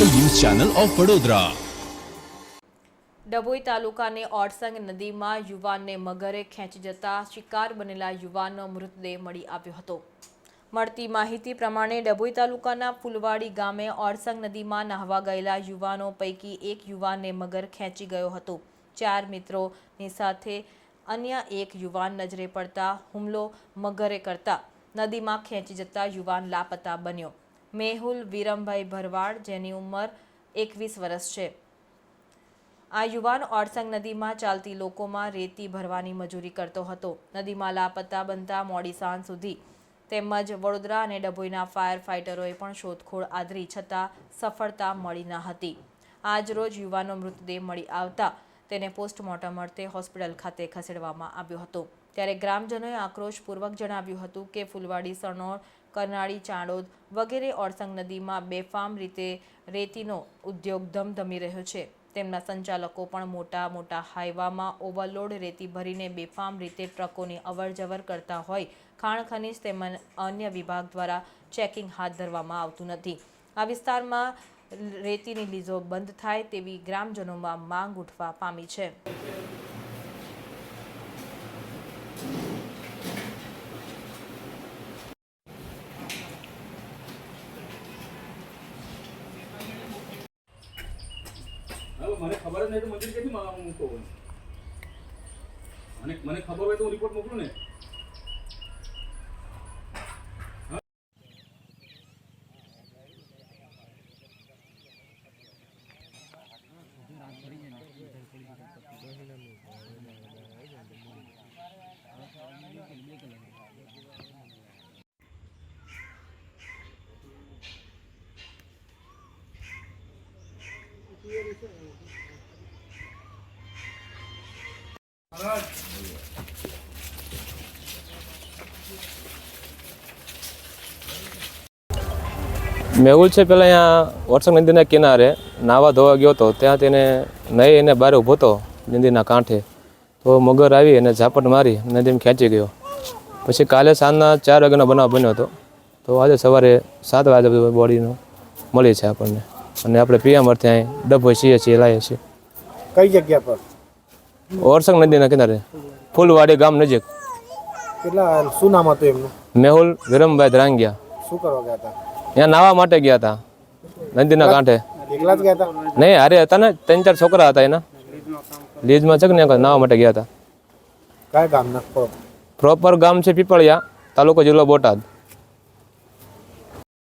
Channel of Vadodara. Dabhoi તાલુકાની ઓડસંગ નદીમાં યુવાનને મગરે ખેંચી જતા શિકાર બનેલા યુવાનનો મૃતદેહ મળી આવ્યો હતો. મળતી માહિતી પ્રમાણે ડભોઈ તાલુકાના ફુલવાડી ગામે ઓડસંગ નદીમાં નાહવા ગયેલા યુવાનો પૈકી એક યુવાનને મગર ખેંચી ગયો હતો. ચાર મિત્રોની સાથે અન્ય એક યુવાન નજરે પડતા હુમલો મગરે કરતા નદીમાં ખેંચી જતા યુવાન લાપતા બન્યો. મેહુલ વિરમભાઈ ભરવાડ, જેની ઉંમર એકવીસ વર્ષ છે. આ યુવાન ઓડસંગ નદીમાં ચાલતી લોકોમાં રેતી ભરવાની મજૂરી કરતો હતો. નદીમાં લાપતા બનતા મોડી સાંજ સુધી તેમજ વડોદરા અને ડભોઈના ફાયર ફાઇટરોએ પણ શોધખોળ આદરી છતાં સફળતા મળી ન હતી. આજ રોજ યુવાનો મૃતદેહ મળી આવતા તેને પોસ્ટમોર્ટમ અર્થે હોસ્પિટલ ખાતે ખસેડવામાં આવ્યો હતો. ત્યારે ગ્રામજનોએ આક્રોશપૂર્વક જણાવ્યું હતું કે, ફૂલવાડી સણોર કરનાળી ચાંડોદ વગેરે ઓરસંગ નદીમાં બેફામ રીતે રેતીનો ઉદ્યોગ ધમધમી રહ્યો છે. તેમના સંચાલકો પણ મોટા મોટા હાઈવામાં ઓવરલોડ રેતી ભરીને બેફામ રીતે ટ્રકોની અવરજવર કરતા હોય. ખાણ, ખનીજ તેમજ અન્ય વિભાગ દ્વારા ચેકિંગ હાથ ધરવામાં આવતું નથી. આ વિસ્તારમાં રેતીની લીઝો બંધ થાય તેવી ગ્રામજનોમાં માંગ ઉઠવા પામી છે. મને ખબર જ નહીં, તો મંદિર કેથી મૂકો મને મને ખબર હોય તો હું રિપોર્ટ મોકલું ને. મેહુલ છે પેલા અહીંયા વોટસંગ નદીના કિનારે, નાવા ધોવા ગયો હતો. ત્યાં તેને નહીં એને બહાર ઊભો હતો, નદીના કાંઠે. તો મગર આવી અને ઝાપટ મારી નદીમાં ખેંચી ગયો. પછી કાલે સાંજના ચાર વાગ્યાનો બનાવ બન્યો હતો. તો આજે સવારે સાત વાગે બોડીનો મળી છે આપણને. અને આપણે પીએમ અર્થે અહીં ડભોઈ છીએ છીએ લાવીએ છીએ. કઈ જગ્યા પર? ઓરસંગ નદીના કિનારે ફૂલવાડી ગામ નજીક. કેટલા શું નામ હતું એમનું? મેહુલ વિરમભાઈ ધ્રાંગિયા શું કરવા ગયા હતા? ત્યાં નાવા માટે ગયા હતા. નદીના કાંઠે. એકલા જ ગયા હતા? નહીં હારે હતા ને ત્રણ ચાર છોકરા હતા એના. લીજમાં છે કે ને નાવા માટે ગયા હતા. કયા ગામના? પ્રોપર ગામ છે પીપળિયા તાલુકો જિલ્લો બોટાદ.